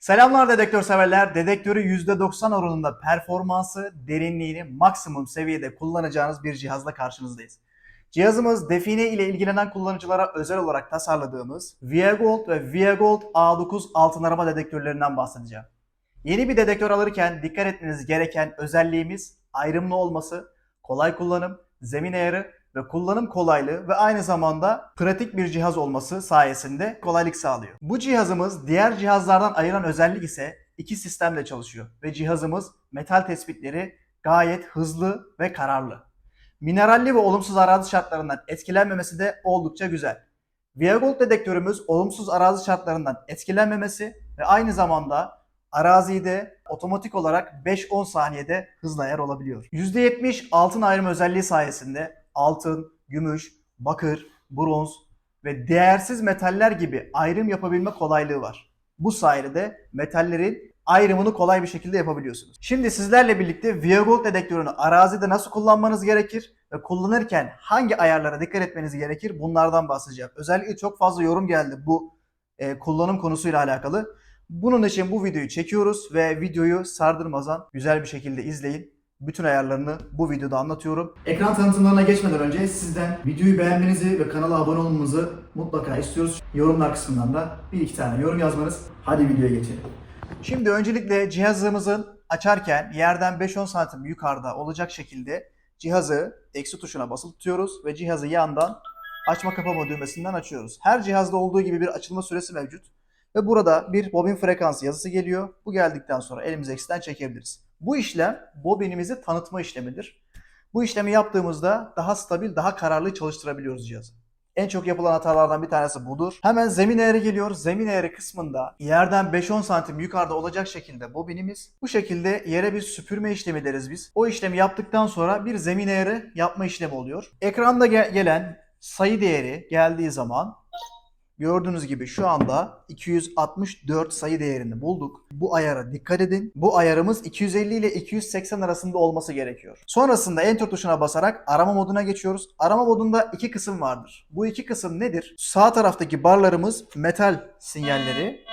Selamlar dedektör severler. Dedektörü %90 oranında performansı, derinliğini maksimum seviyede kullanacağınız bir cihazla karşınızdayız. Cihazımız define ile ilgilenen kullanıcılara özel olarak tasarladığımız ViaGold ve ViaGold A9 altın arama dedektörlerinden bahsedeceğim. Yeni bir dedektör alırken dikkat etmeniz gereken özelliğimiz ayrımlı olması, kolay kullanım, zemin ayarı ve kullanım kolaylığı ve aynı zamanda pratik bir cihaz olması sayesinde kolaylık sağlıyor. Bu cihazımız diğer cihazlardan ayıran özellik ise iki sistemle çalışıyor ve cihazımız metal tespitleri gayet hızlı ve kararlı. Mineralli ve olumsuz arazi şartlarından etkilenmemesi de oldukça güzel. Viagold dedektörümüz olumsuz arazi şartlarından etkilenmemesi ve aynı zamanda arazide otomatik olarak 5-10 saniyede hızla yer olabiliyor. %70 altın ayrım özelliği sayesinde altın, gümüş, bakır, bronz ve değersiz metaller gibi ayrım yapabilme kolaylığı var. Bu sayede metallerin ayrımını kolay bir şekilde yapabiliyorsunuz. Şimdi sizlerle birlikte Viagold dedektörünü arazide nasıl kullanmanız gerekir ve kullanırken hangi ayarlara dikkat etmeniz gerekir bunlardan bahsedeceğim. Özellikle çok fazla yorum geldi bu e, kullanım konusuyla alakalı. Bunun için bu videoyu çekiyoruz ve videoyu sardırmadan güzel bir şekilde izleyin. Bütün ayarlarını bu videoda anlatıyorum. Ekran tanıtımlarına geçmeden önce sizden videoyu beğenmenizi ve kanala abone olmanızı mutlaka istiyoruz. Yorumlar kısmından da bir iki tane yorum yazmanız. Hadi videoya geçelim. Şimdi öncelikle cihazımızın açarken yerden 5-10 santim yukarıda olacak şekilde cihazı eksi tuşuna basılı tutuyoruz ve cihazı yandan açma kapama düğmesinden açıyoruz. Her cihazda olduğu gibi bir açılma süresi mevcut. Ve burada bir bobin frekansı yazısı geliyor. Bu geldikten sonra elimizi eksiden çekebiliriz. Bu işlem bobinimizi tanıtma işlemidir. Bu işlemi yaptığımızda daha stabil, daha kararlı çalıştırabiliyoruz cihazı. En çok yapılan hatalardan bir tanesi budur. Hemen zemin eğri geliyor. Zemin eğri kısmında yerden 5-10 santim yukarıda olacak şekilde bobinimiz. Bu şekilde yere bir süpürme işlemi deriz biz. O işlemi yaptıktan sonra bir zemin eğri yapma işlemi oluyor. Ekranda ge- gelen sayı değeri geldiği zaman Gördüğünüz gibi şu anda 264 sayı değerini bulduk. Bu ayara dikkat edin. Bu ayarımız 250 ile 280 arasında olması gerekiyor. Sonrasında Enter tuşuna basarak arama moduna geçiyoruz. Arama modunda iki kısım vardır. Bu iki kısım nedir? Sağ taraftaki barlarımız metal sinyalleri.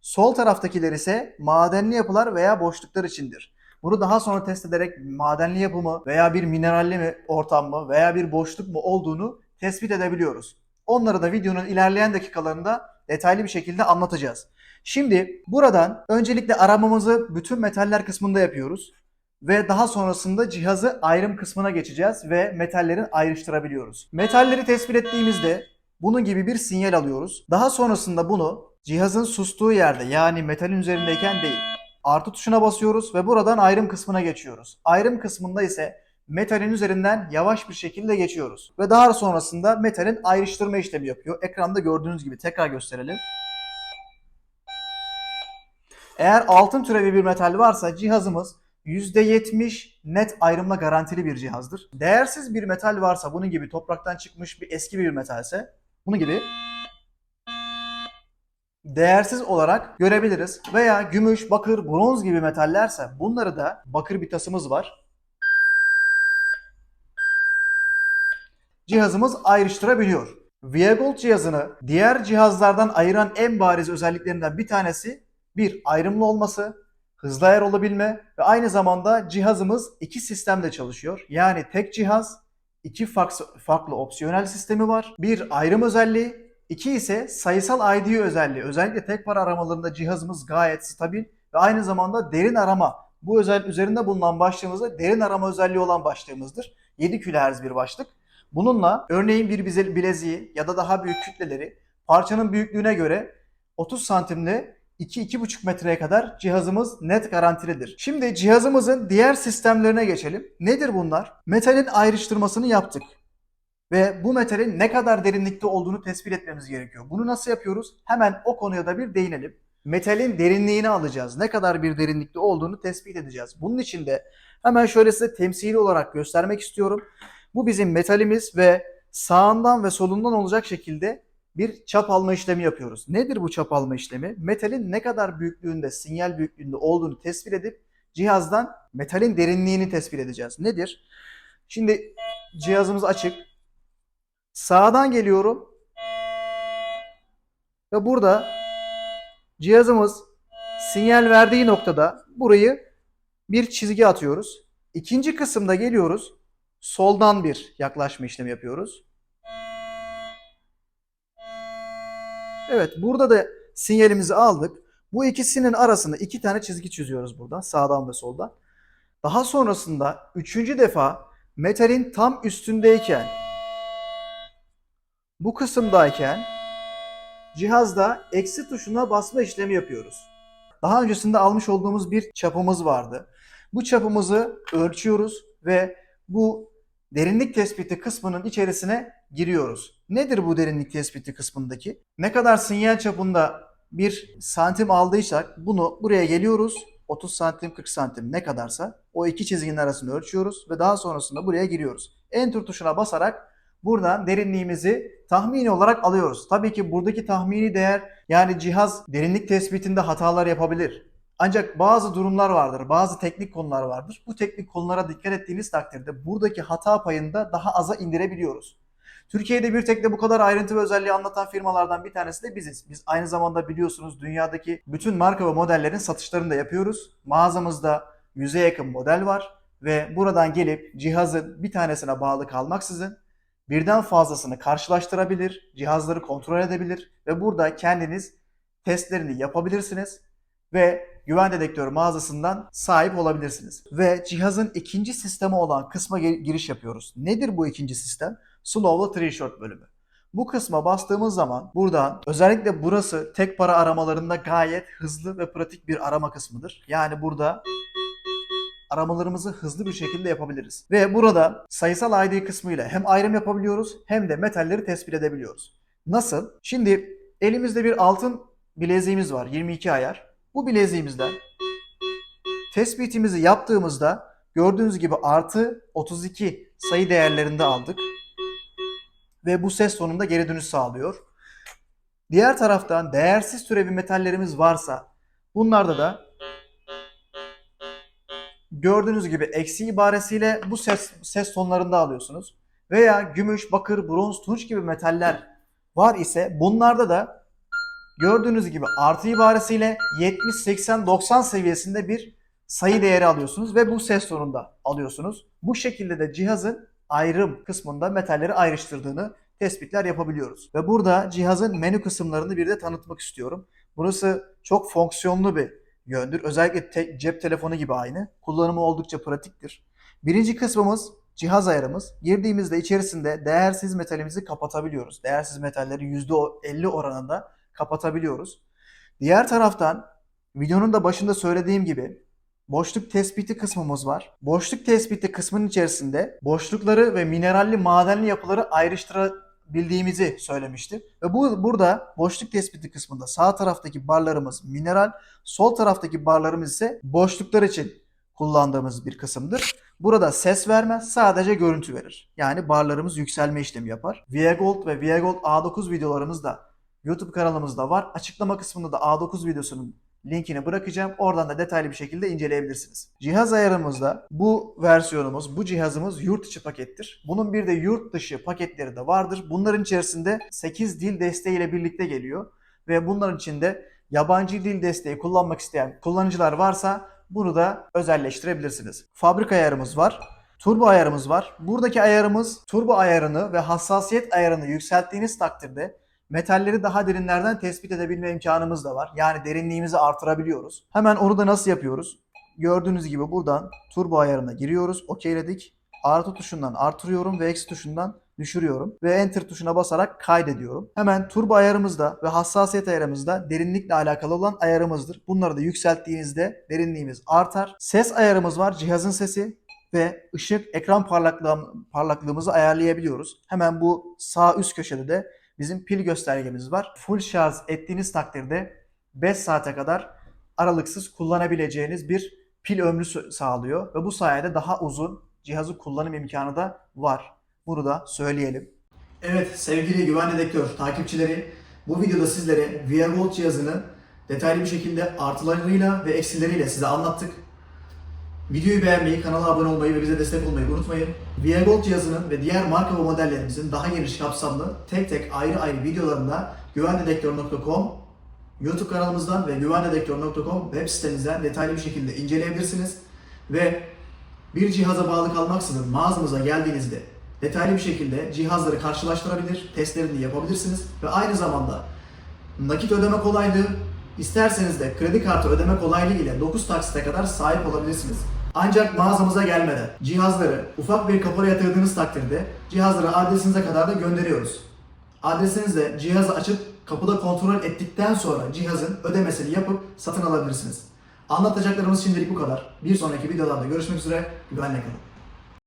Sol taraftakiler ise madenli yapılar veya boşluklar içindir. Bunu daha sonra test ederek madenli yapı mı veya bir mineralli mi ortam mı veya bir boşluk mu olduğunu tespit edebiliyoruz. Onları da videonun ilerleyen dakikalarında detaylı bir şekilde anlatacağız. Şimdi buradan öncelikle aramamızı bütün metaller kısmında yapıyoruz. Ve daha sonrasında cihazı ayrım kısmına geçeceğiz ve metalleri ayrıştırabiliyoruz. Metalleri tespit ettiğimizde bunun gibi bir sinyal alıyoruz. Daha sonrasında bunu cihazın sustuğu yerde yani metalin üzerindeyken değil artı tuşuna basıyoruz ve buradan ayrım kısmına geçiyoruz. Ayrım kısmında ise metalin üzerinden yavaş bir şekilde geçiyoruz. Ve daha sonrasında metalin ayrıştırma işlemi yapıyor. Ekranda gördüğünüz gibi tekrar gösterelim. Eğer altın türevi bir metal varsa cihazımız %70 net ayrımla garantili bir cihazdır. Değersiz bir metal varsa bunun gibi topraktan çıkmış bir eski bir metalse bunun gibi değersiz olarak görebiliriz. Veya gümüş, bakır, bronz gibi metallerse bunları da bakır bitasımız var. Cihazımız ayrıştırabiliyor. Viagold cihazını diğer cihazlardan ayıran en bariz özelliklerinden bir tanesi bir ayrımlı olması, hızlı ayar olabilme ve aynı zamanda cihazımız iki sistemde çalışıyor. Yani tek cihaz, iki farklı, farklı opsiyonel sistemi var. Bir ayrım özelliği, iki ise sayısal ID özelliği. Özellikle tek para aramalarında cihazımız gayet stabil ve aynı zamanda derin arama. Bu özel üzerinde bulunan başlığımızda derin arama özelliği olan başlığımızdır. 7 kHz bir başlık. Bununla örneğin bir bileziği ya da daha büyük kütleleri parçanın büyüklüğüne göre 30 santimle 2-2,5 metreye kadar cihazımız net garantilidir. Şimdi cihazımızın diğer sistemlerine geçelim. Nedir bunlar? Metalin ayrıştırmasını yaptık. Ve bu metalin ne kadar derinlikte olduğunu tespit etmemiz gerekiyor. Bunu nasıl yapıyoruz? Hemen o konuya da bir değinelim. Metalin derinliğini alacağız. Ne kadar bir derinlikte olduğunu tespit edeceğiz. Bunun için de hemen şöyle size temsili olarak göstermek istiyorum. Bu bizim metalimiz ve sağından ve solundan olacak şekilde bir çap alma işlemi yapıyoruz. Nedir bu çap alma işlemi? Metalin ne kadar büyüklüğünde, sinyal büyüklüğünde olduğunu tespit edip cihazdan metalin derinliğini tespit edeceğiz. Nedir? Şimdi cihazımız açık. Sağdan geliyorum. Ve burada cihazımız Sinyal verdiği noktada burayı bir çizgi atıyoruz. İkinci kısımda geliyoruz. Soldan bir yaklaşma işlemi yapıyoruz. Evet burada da sinyalimizi aldık. Bu ikisinin arasında iki tane çizgi çiziyoruz burada sağdan ve soldan. Daha sonrasında üçüncü defa metalin tam üstündeyken bu kısımdayken cihazda eksi tuşuna basma işlemi yapıyoruz. Daha öncesinde almış olduğumuz bir çapımız vardı. Bu çapımızı ölçüyoruz ve bu derinlik tespiti kısmının içerisine giriyoruz. Nedir bu derinlik tespiti kısmındaki? Ne kadar sinyal çapında bir santim aldıysak bunu buraya geliyoruz. 30 santim 40 santim ne kadarsa o iki çizginin arasını ölçüyoruz ve daha sonrasında buraya giriyoruz. Enter tuşuna basarak buradan derinliğimizi tahmini olarak alıyoruz. Tabii ki buradaki tahmini değer yani cihaz derinlik tespitinde hatalar yapabilir. Ancak bazı durumlar vardır, bazı teknik konular vardır. Bu teknik konulara dikkat ettiğiniz takdirde buradaki hata payını da daha aza indirebiliyoruz. Türkiye'de bir tek de bu kadar ayrıntı ve özelliği anlatan firmalardan bir tanesi de biziz. Biz aynı zamanda biliyorsunuz dünyadaki bütün marka ve modellerin satışlarını da yapıyoruz. Mağazamızda yüze yakın model var ve buradan gelip cihazın bir tanesine bağlı kalmaksızın birden fazlasını karşılaştırabilir, cihazları kontrol edebilir ve burada kendiniz testlerini yapabilirsiniz ve güven dedektörü mağazasından sahip olabilirsiniz. Ve cihazın ikinci sistemi olan kısma giriş yapıyoruz. Nedir bu ikinci sistem? Slow'la Tree Short bölümü. Bu kısma bastığımız zaman buradan özellikle burası tek para aramalarında gayet hızlı ve pratik bir arama kısmıdır. Yani burada aramalarımızı hızlı bir şekilde yapabiliriz. Ve burada sayısal ID kısmıyla hem ayrım yapabiliyoruz hem de metalleri tespit edebiliyoruz. Nasıl? Şimdi elimizde bir altın bileziğimiz var 22 ayar. Bu bileziğimizden tespitimizi yaptığımızda gördüğünüz gibi artı 32 sayı değerlerinde aldık. Ve bu ses sonunda geri dönüş sağlıyor. Diğer taraftan değersiz türevi metallerimiz varsa bunlarda da gördüğünüz gibi eksi ibaresiyle bu ses ses tonlarında alıyorsunuz. Veya gümüş, bakır, bronz, tunç gibi metaller var ise bunlarda da gördüğünüz gibi artı ibaresiyle 70, 80, 90 seviyesinde bir sayı değeri alıyorsunuz ve bu ses tonunda alıyorsunuz. Bu şekilde de cihazın ayrım kısmında metalleri ayrıştırdığını tespitler yapabiliyoruz. Ve burada cihazın menü kısımlarını bir de tanıtmak istiyorum. Burası çok fonksiyonlu bir yöndür. Özellikle te- cep telefonu gibi aynı. Kullanımı oldukça pratiktir. Birinci kısmımız cihaz ayarımız. Girdiğimizde içerisinde değersiz metalimizi kapatabiliyoruz. Değersiz metalleri %50 oranında kapatabiliyoruz. Diğer taraftan videonun da başında söylediğim gibi boşluk tespiti kısmımız var. Boşluk tespiti kısmının içerisinde boşlukları ve mineralli madenli yapıları ayrıştırabildiğimizi söylemiştim. Ve bu burada boşluk tespiti kısmında sağ taraftaki barlarımız mineral, sol taraftaki barlarımız ise boşluklar için kullandığımız bir kısımdır. Burada ses vermez, sadece görüntü verir. Yani barlarımız yükselme işlemi yapar. ViaGold ve ViaGold A9 videolarımız da YouTube kanalımızda var. Açıklama kısmında da A9 videosunun linkini bırakacağım. Oradan da detaylı bir şekilde inceleyebilirsiniz. Cihaz ayarımızda bu versiyonumuz, bu cihazımız yurt içi pakettir. Bunun bir de yurt dışı paketleri de vardır. Bunların içerisinde 8 dil desteğiyle birlikte geliyor. Ve bunların içinde yabancı dil desteği kullanmak isteyen kullanıcılar varsa bunu da özelleştirebilirsiniz. Fabrika ayarımız var. Turbo ayarımız var. Buradaki ayarımız turbo ayarını ve hassasiyet ayarını yükselttiğiniz takdirde metalleri daha derinlerden tespit edebilme imkanımız da var. Yani derinliğimizi artırabiliyoruz. Hemen onu da nasıl yapıyoruz? Gördüğünüz gibi buradan turbo ayarına giriyoruz. Okeyledik. Artı tuşundan artırıyorum ve eksi tuşundan düşürüyorum. Ve enter tuşuna basarak kaydediyorum. Hemen turbo ayarımızda ve hassasiyet ayarımızda derinlikle alakalı olan ayarımızdır. Bunları da yükselttiğinizde derinliğimiz artar. Ses ayarımız var. Cihazın sesi ve ışık ekran parlaklığı, parlaklığımızı ayarlayabiliyoruz. Hemen bu sağ üst köşede de bizim pil göstergemiz var. Full şarj ettiğiniz takdirde 5 saate kadar aralıksız kullanabileceğiniz bir pil ömrü sağlıyor ve bu sayede daha uzun cihazı kullanım imkanı da var. Bunu da söyleyelim. Evet sevgili güven dedektör takipçileri bu videoda sizlere ViaGold cihazını detaylı bir şekilde artılarıyla ve eksileriyle size anlattık. Videoyu beğenmeyi, kanala abone olmayı ve bize destek olmayı unutmayın. ViaGold cihazının ve diğer marka ve modellerimizin daha geniş kapsamlı tek tek ayrı ayrı videolarında güvendedektör.com YouTube kanalımızdan ve güvendedektör.com web sitemizden detaylı bir şekilde inceleyebilirsiniz. Ve bir cihaza bağlı kalmaksızın mağazamıza geldiğinizde detaylı bir şekilde cihazları karşılaştırabilir, testlerini yapabilirsiniz ve aynı zamanda nakit ödeme kolaylığı, isterseniz de kredi kartı ödeme kolaylığı ile 9 taksite kadar sahip olabilirsiniz. Ancak mağazamıza gelmeden cihazları ufak bir kapora yatırdığınız takdirde cihazları adresinize kadar da gönderiyoruz. Adresinizle cihazı açıp kapıda kontrol ettikten sonra cihazın ödemesini yapıp satın alabilirsiniz. Anlatacaklarımız şimdilik bu kadar. Bir sonraki videolarda görüşmek üzere. Güvenle kalın.